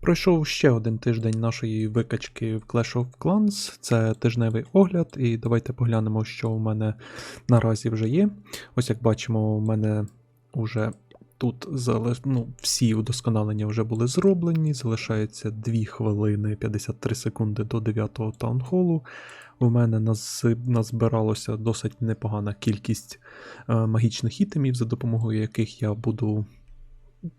Пройшов ще один тиждень нашої викачки в Clash of Clans. Це тижневий огляд, і давайте поглянемо, що у мене наразі вже є. Ось як бачимо, у мене вже тут ну, всі удосконалення вже були зроблені. Залишається 2 хвилини 53 секунди до 9-го таунхолу. У мене наз... назбиралося досить непогана кількість е, магічних ітемів, за допомогою яких я буду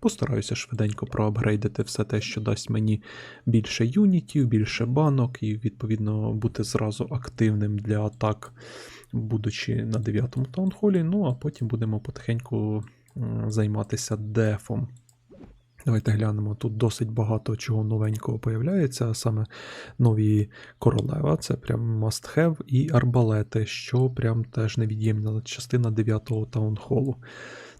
Постараюся швиденько проапгрейдити все те, що дасть мені більше юнітів, більше банок, і, відповідно, бути зразу активним для атак, будучи на 9-му таунхолі. Ну, а потім будемо потихеньку займатися дефом. Давайте глянемо. Тут досить багато чого новенького появляється, саме нові королева, це прям must have, і арбалети, що прям теж невід'ємна частина 9-го таунхолу.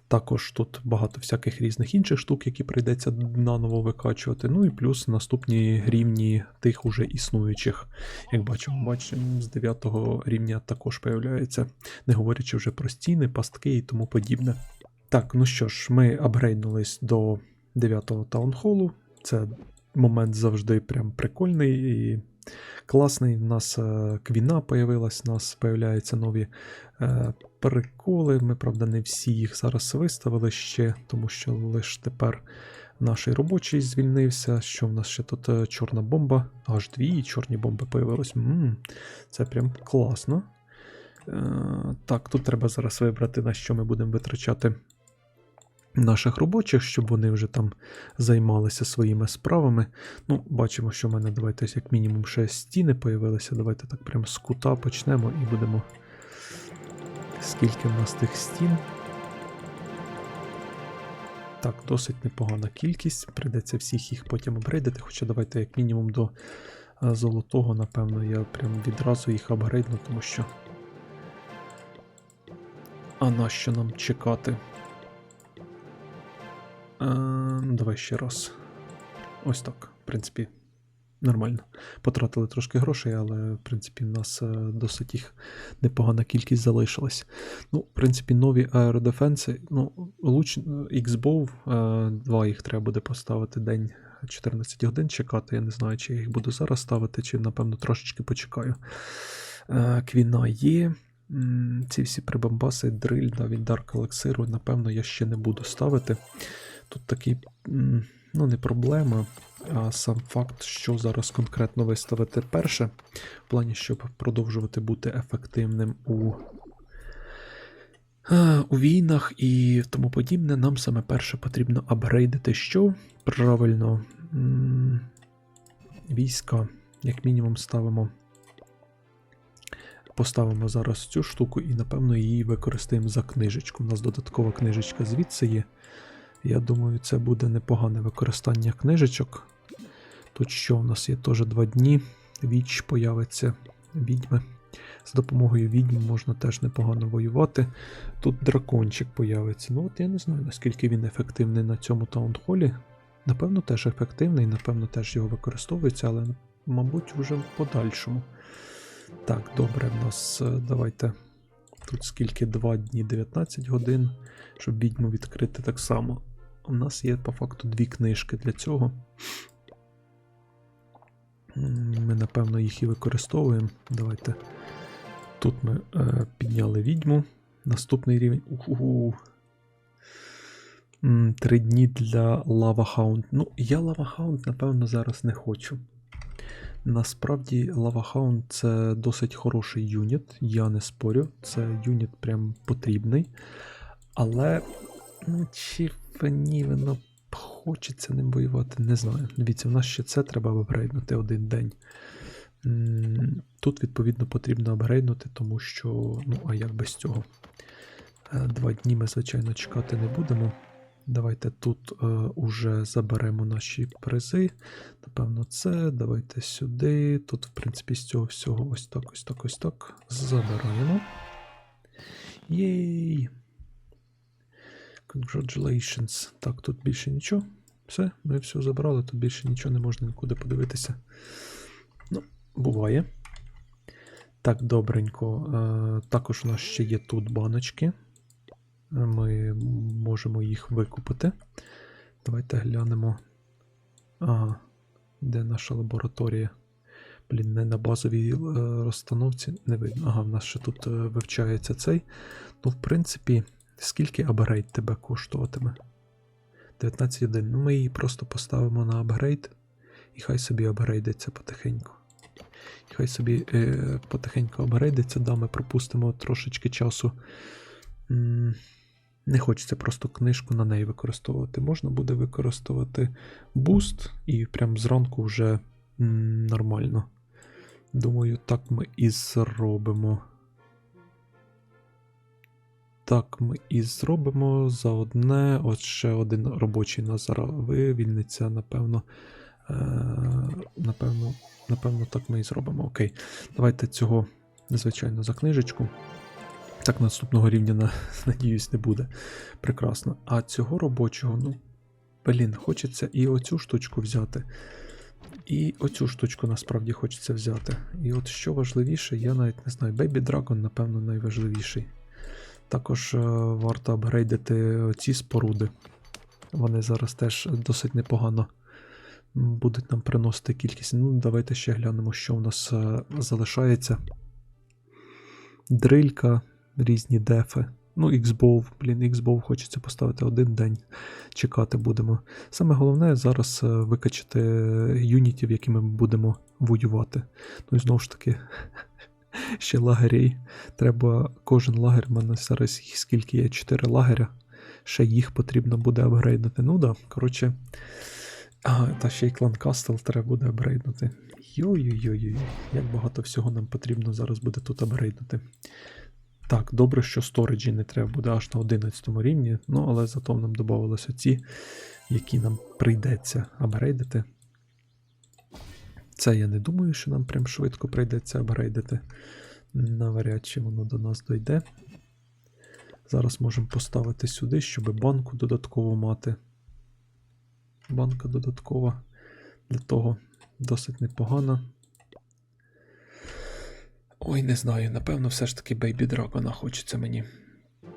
Також тут багато всяких різних інших штук, які прийдеться наново викачувати. Ну і плюс наступні рівні тих уже існуючих. Як бачимо, бачимо, з 9 рівня також появляється, не говорячи вже про стіни, пастки і тому подібне. Так, ну що ж, ми апгрейднулись до 9-го таунхолу. Це момент завжди прям прикольний і класний. У нас е, квіна появилась, у нас появляються нові е, приколи. Ми, правда, не всі їх зараз виставили ще, тому що лише тепер наш робочий звільнився. Що в нас ще тут е, чорна бомба? Аж дві чорні бомби появилось. м це прям класно. Е, так, тут треба зараз вибрати, на що ми будемо витрачати наших робочих, щоб вони вже там займалися своїми справами. Ну, бачимо, що в мене давайте як мінімум ще стіни появилися. Давайте так прямо з кута почнемо і будемо. Скільки в нас тих стін? Так, досить непогана кількість. Прийдеться всіх їх потім апгрейдити, хоча давайте як мінімум до е, золотого, напевно, я прям відразу їх апгрейдну, тому що. А на що нам чекати? Е, давай ще раз. Ось так. В принципі, нормально. Потратили трошки грошей, але, в принципі, в нас е, досить їх непогана кількість залишилась. Ну, в принципі, нові аеродефенси. Ну, луч X-Bow, е, два їх треба буде поставити день 14 годин чекати. Я не знаю, чи я їх буду зараз ставити, чи, напевно, трошечки почекаю. Е, Квіна є. Ці всі прибамбаси, дриль, навіть Дарк Елексиру, напевно, я ще не буду ставити. Тут такий, ну, не проблема, сам факт, що зараз конкретно виставити перше, в плані, щоб продовжувати бути ефективним у, е, у війнах і тому подібне, нам саме перше потрібно апгрейдити що? Правильно, війська, як мінімум, ставимо. Поставимо зараз цю штуку і, напевно, її використаємо за книжечку. У нас додаткова книжечка звідси є. Я думаю, це буде непогане використання книжечок. Тут що у нас є теж два дні. Віч появиться відьми. З допомогою відьм можна теж непогано воювати. Тут дракончик появиться. Ну от я не знаю, наскільки він ефективний на цьому таунхолі. Напевно, теж ефективний, напевно, теж його використовується, але, мабуть, вже в подальшому. Так, добре, в нас е, давайте. Тут скільки 2 дні 19 годин, щоб відьму відкрити так само. У нас є по факту дві книжки для цього. Ми, напевно, їх і використовуємо. Давайте. Тут ми е, підняли відьму. Наступний рівень. Уху. Три дні для Lava Hound. Ну, я Lava Hound, напевно, зараз не хочу. Насправді, Lava Hound це досить хороший юніт, я не спорю. Це юніт прям потрібний. Але ну, чи мені воно хочеться ним воювати, не знаю. Дивіться, в нас ще це треба апгрейднути один день. Тут, відповідно, потрібно апгрейднути, тому що, ну, а як без цього? Е, Два дні ми, звичайно, чекати не будемо. Давайте тут е, уже заберемо наші призи. Напевно, це. Давайте сюди. Тут, в принципі, з цього всього ось так, ось так, ось так. Забираємо. Єй! Congratulations. Так, тут більше нічого. Все, ми все забрали, тут більше нічого не можна нікуди подивитися. Ну, буває. Так, добренько. Е, також у нас ще є тут баночки. Ми можемо їх викупити. Давайте глянемо. Ага. Де наша лабораторія? Блін, не на базовій е, розстановці. Не видно. Ага, в нас ще тут е, вивчається цей. Ну, в принципі, скільки апгрейд тебе коштуватиме? 19.1. Ну, ми її просто поставимо на апгрейд. І хай собі апгрейдиться потихеньку. І хай собі е, потихеньку апгрейдиться, да, ми пропустимо трошечки часу. М, Не хочеться просто книжку на неї використовувати. Можна буде використовувати буст і прям зранку вже м, нормально. Думаю, так ми і зробимо. Так, ми і зробимо за одне. От ще один робочий на зараз вивільниться, напевно. Е, напевно, напевно, так ми і зробимо. Окей. Давайте цього, звичайно, за книжечку. Так, наступного рівня, на, надіюсь, не буде. Прекрасно. А цього робочого, ну, блін, хочеться і оцю штучку взяти. І оцю штучку насправді хочеться взяти. І от що важливіше, я навіть не знаю. Dragon, напевно, найважливіший. Також е, варто апгрейдити ці споруди. Вони зараз теж досить непогано будуть нам приносити кількість. Ну, давайте ще глянемо, що в нас е, залишається. Дрилька, різні дефи. Ну, Xbow, блін, Xbow хочеться поставити один день, чекати будемо. Саме головне зараз е, викачати юнітів, якими ми будемо воювати. Ну і знову ж таки, ще лагерей. Треба кожен лагер, в мене зараз їх скільки є, 4 лагеря. Ще їх потрібно буде апгрейдити. Ну да, коротше. А, та ще й клан Кастел треба буде апгрейднути. Йой-йой-йой, як багато всього нам потрібно зараз буде тут апгрейднути. Так, добре, що сториджі не треба буде аж на 11 рівні, ну але зато нам додавалися ці, які нам прийдеться апгрейдити. Це я не думаю, що нам прям швидко прийдеться апгрейдити. Навряд чи воно до нас дойде. Зараз можемо поставити сюди, щоб банку додатково мати. Банка додаткова для того досить непогана. Ой, не знаю, напевно, все ж таки Baby Dragon хочеться мені.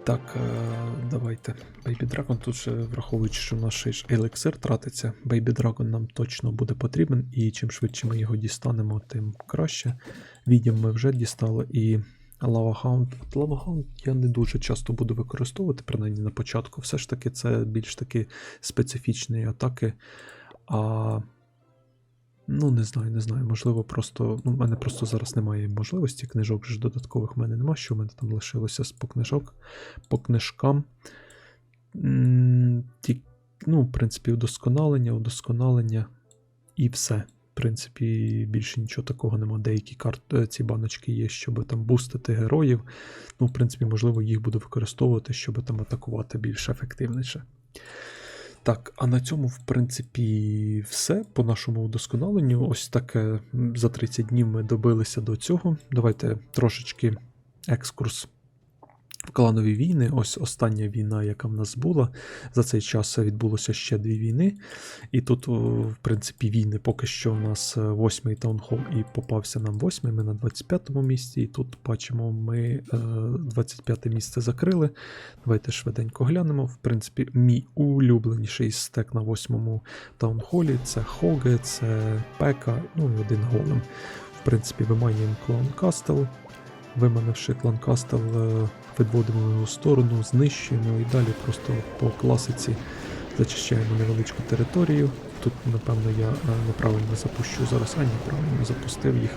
Так, е, давайте. Baby Dragon, тут ще враховуючи, що наш ще ж елексир тратиться, Baby Dragon нам точно буде потрібен, і чим швидше ми його дістанемо, тим краще. Відьом ми вже дістали і Lava Hound. Lava Hound я не дуже часто буду використовувати, принаймні на початку. Все ж таки, це більш таки специфічні атаки. А Ну, не знаю, не знаю. Можливо, просто. Ну, в мене просто зараз немає можливості. Книжок ж додаткових в мене нема, що в мене там лишилося з по книжок. По книжкам. Ті, ну, в принципі, удосконалення, удосконалення і все. В принципі, більше нічого такого нема. Деякі карт, е, ці баночки є, щоб там бустити героїв. Ну, в принципі, можливо, їх буду використовувати, щоб там атакувати більш ефективніше. Так, а на цьому, в принципі, все по нашому удосконаленню. Ось таке за 30 днів ми добилися до цього. Давайте трошечки екскурс кланові війни. Ось остання війна, яка в нас була. За цей час відбулося ще дві війни. І тут, в принципі, війни поки що у нас е, восьмий таунхол і попався нам восьмий. Ми на 25-му місці. І тут бачимо, ми е, 25 місце закрили. Давайте швиденько глянемо. В принципі, мій улюбленіший стек на восьмому таунхолі це Хоге, це Пека, ну і один голем. В принципі, виманюємо клан Кастел. Виманивши клан Кастел, е, відводимо його в сторону, знищуємо і далі просто по класиці зачищаємо невеличку територію. Тут, напевно, я е, неправильно запущу зараз, а ні, запустив їх.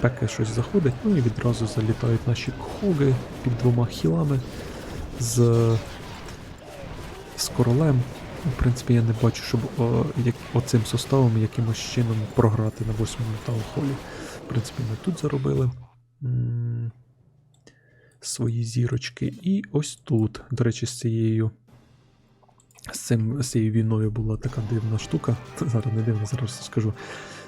Пеке щось заходить, ну і відразу залітають наші хоги під двома хілами з, з королем. В принципі, я не бачу, щоб о, як, оцим составом якимось чином програти на восьмому таунхолі. В принципі, ми тут заробили свої зірочки. І ось тут, до речі, з цією. З, цим, з цією війною була така дивна штука. Зараз не дивно, зараз скажу.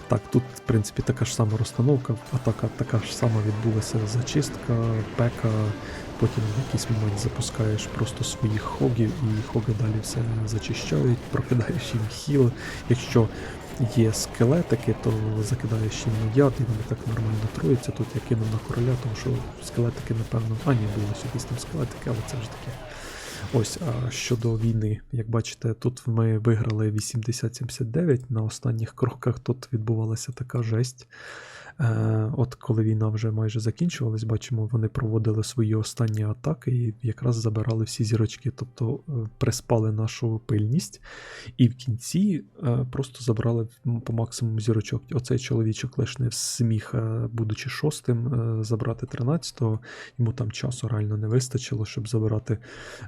Так, тут, в принципі, така ж сама розстановка, атака така ж сама відбулася зачистка, пека, потім в якийсь момент запускаєш просто своїх хогів, і хоги далі все зачищають, прокидаєш їм хіл. Якщо є скелетики, то закидаєш їм яд, і вони так нормально троються. Тут я кинув на короля, тому що скелетики, напевно. А, ні, були якісь там скелетики, але це вже таке. Ось, а щодо війни, як бачите, тут ми виграли 80-79. На останніх кроках тут відбувалася така жесть. Е, от коли війна вже майже закінчувалась, бачимо, вони проводили свої останні атаки і якраз забирали всі зірочки, тобто е, приспали нашу пильність, і в кінці е, просто забрали по максимуму зірочок. Оцей чоловічок лиш не сміх, будучи шостим, забрати 13-го. Йому там часу реально не вистачило, щоб забирати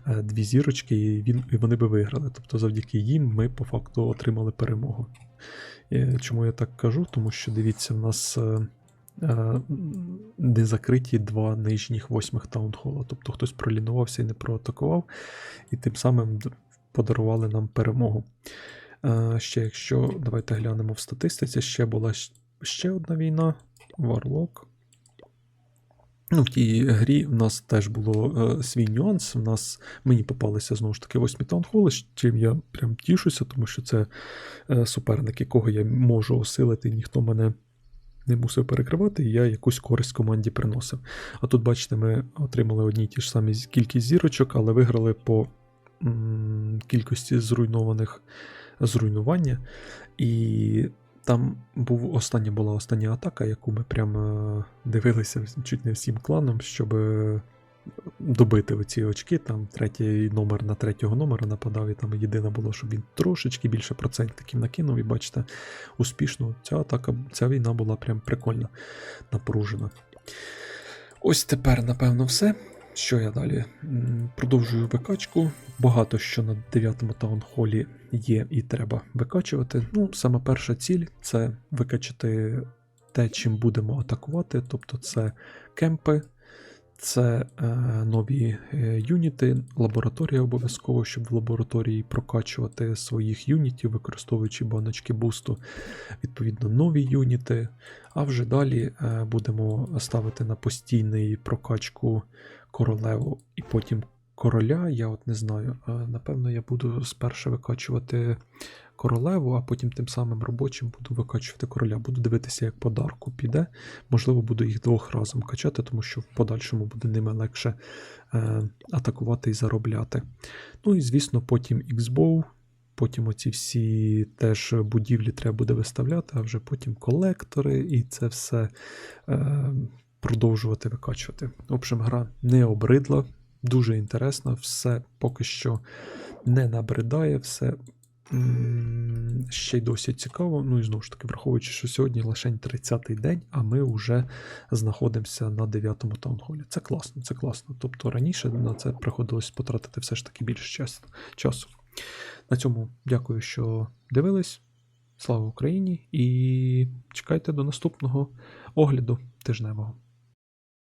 дві зірочки, і, він, і вони би виграли. Тобто, завдяки їм ми по факту отримали перемогу. Е, Чому я так кажу? Тому що дивіться, в нас е, е, не закриті два нижніх восьмих таунхола. Тобто хтось пролінувався і не проатакував, і тим самим подарували нам перемогу. Е, Ще якщо давайте глянемо в статистиці, ще була ще одна війна. Варлок. Ну, в тій грі в нас теж було е, свій нюанс. У нас мені попалися знову ж таки восьмі таунхоли, чим я прям тішуся, тому що це е, суперник, якого я можу осилити, ніхто мене не мусив перекривати, і я якусь користь команді приносив. А тут, бачите, ми отримали одні ті ж самі кількість зірочок, але виграли по м, кількості зруйнованих зруйнування. І там був остання була остання атака, яку ми прямо дивилися чуть не всім кланом, щоб е, добити оці очки. Там третій номер на третього номера нападав, і там єдине було, щоб він трошечки більше процентиків накинув. І бачите, успішно ця атака, ця війна була прям прикольно напружена. Ось тепер, напевно, все. Що я далі? Продовжую викачку. Багато що на 9-му таунхолі є і треба викачувати. Ну, саме перша ціль це викачати те, чим будемо атакувати. Тобто це кемпи, це е, нові е, юніти, лабораторія обов'язково, щоб в лабораторії прокачувати своїх юнітів, використовуючи баночки бусту. Відповідно, нові юніти. А вже далі е, будемо ставити на постійний прокачку королеву і потім короля. Я от не знаю. е, Напевно, я буду спершу викачувати королеву, а потім тим самим робочим буду викачувати короля. Буду дивитися, як подарку піде. Можливо, буду їх двох разом качати, тому що в подальшому буде ними легше е, атакувати і заробляти. Ну і звісно, потім X-Bow, Потім оці всі теж будівлі треба буде виставляти, а вже потім колектори, і це все е, продовжувати викачувати. В общем, гра не обридла, дуже інтересна, все поки що не набридає, все ще й досі цікаво. Ну і знову ж таки, враховуючи, що сьогодні лише 30-й день, а ми вже знаходимося на 9-му таунхолі. Це класно, це класно. Тобто раніше на це приходилось потратити все ж таки більше часу. На цьому дякую, що дивились. Слава Україні! І чекайте до наступного огляду тижневого.